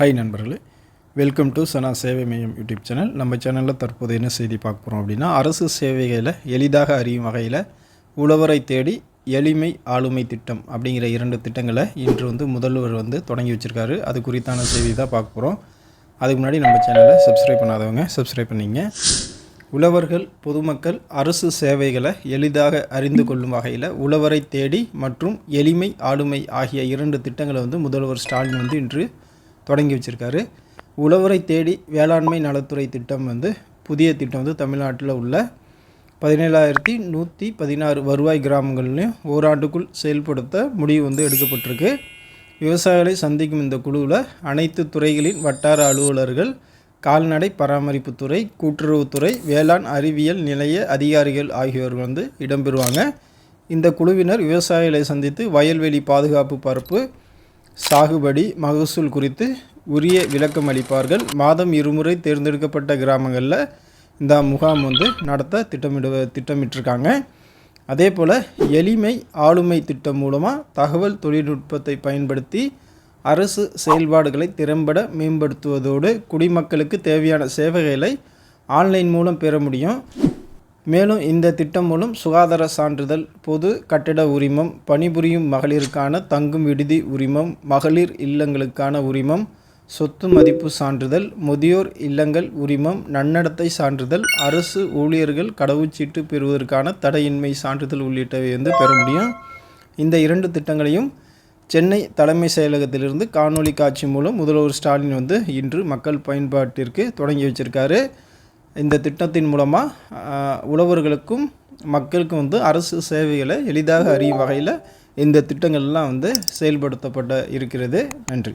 Hi நண்பர்களே. Welcome to சனா சேவை மையம் யூடியூப் சேனல் நம்ம சேனலில் தற்போது என்ன செய்தி பார்க்க போகிறோம் அப்படின்னா அரசு சேவைகளை எளிதாக அறியும் வகையில் உழவரை தேடி எளிமை ஆளுமை திட்டம் அப்படிங்கிற இரண்டு திட்டங்களை இன்று வந்து முதல்வர் வந்து தொடங்கி வச்சுருக்காரு. அது குறித்தான செய்தி தான் பார்க்க போகிறோம் அதுக்கு முன்னாடி நம்ம சேனலை சப்ஸ்கிரைப் பண்ணாதவங்க சப்ஸ்கிரைப் பண்ணிங்க. உழவர்கள் பொதுமக்கள் அரசு சேவைகளை எளிதாக அறிந்து கொள்ளும் வகையில் உழவரை தேடி மற்றும் எளிமை ஆளுமை ஆகிய இரண்டு திட்டங்களை வந்து முதல்வர் ஸ்டாலின் வந்து இன்று தொடங்கி வச்சுருக்காரு. உழவரை தேடி வேளாண்மை நலத்துறை திட்டம் வந்து புதிய திட்டம் வந்து தமிழ்நாட்டில் உள்ள பதினேழாயிரத்தி நூற்றி பதினாறு வருவாய் கிராமங்கள்லையும் ஓராண்டுக்குள் செயல்படுத்த முடிவு வந்து எடுக்கப்பட்டிருக்கு. விவசாயிகளை சந்திக்கும் இந்த குழுவில் அனைத்து துறைகளின் வட்டார அலுவலர்கள் கால்நடை பராமரிப்புத்துறை கூட்டுறவுத்துறை வேளாண் அறிவியல் நிலைய அதிகாரிகள் ஆகியோர் வந்து இடம்பெறுவாங்க. இந்த குழுவினர் விவசாயிகளை சந்தித்து வயல்வெளி பாதுகாப்பு பரப்பு சாகுபடி மகசூல் குறித்து உரிய விளக்கம் அளிப்பார்கள். மாதம் இருமுறை தேர்ந்தெடுக்கப்பட்ட கிராமங்களில் இந்த முகாம் வந்து நடத்த திட்டமிடு திட்டமிட்டிருக்காங்க. அதே போல் எளிமை ஆளுமை திட்டம் மூலமாக தகவல் தொழில்நுட்பத்தை பயன்படுத்தி அரசு செயல்பாடுகளை திறம்பட மேம்படுத்துவதோடு குடிமக்களுக்கு தேவையான சேவைகளை ஆன்லைன் மூலம் பெற முடியும். மேலும் இந்த திட்டம் மூலம் சுகாதார சான்றிதழ் பொது கட்டிட உரிமம் பணிபுரியும் மகளிருக்கான தங்கும் விடுதி உரிமம் மகளிர் இல்லங்களுக்கான உரிமம் சொத்து மதிப்பு சான்றிதழ் முதியோர் இல்லங்கள் உரிமம் நன்னடத்தை சான்றிதழ் அரசு ஊழியர்கள் கடவுச்சீட்டு பெறுவதற்கான தடையின்மை சான்றிதழ் உள்ளிட்டவை வந்து பெற முடியும். இந்த இரண்டு திட்டங்களையும் சென்னை தலைமை செயலகத்திலிருந்து காணொலி காட்சி மூலம் முதல்வர் ஸ்டாலின் வந்து இன்று மக்கள் பயன்பாட்டிற்கு தொடங்கி வச்சிருக்காரு. இந்த திட்டத்தின் மூலமாக உழவர்களுக்கும் மக்களுக்கும் வந்து அரசு சேவைகளை எளிதாக அறியும் வகையில் இந்த திட்டங்கள்லாம் வந்து செயல்படுத்தப்பட இருக்கிறது. நன்றி.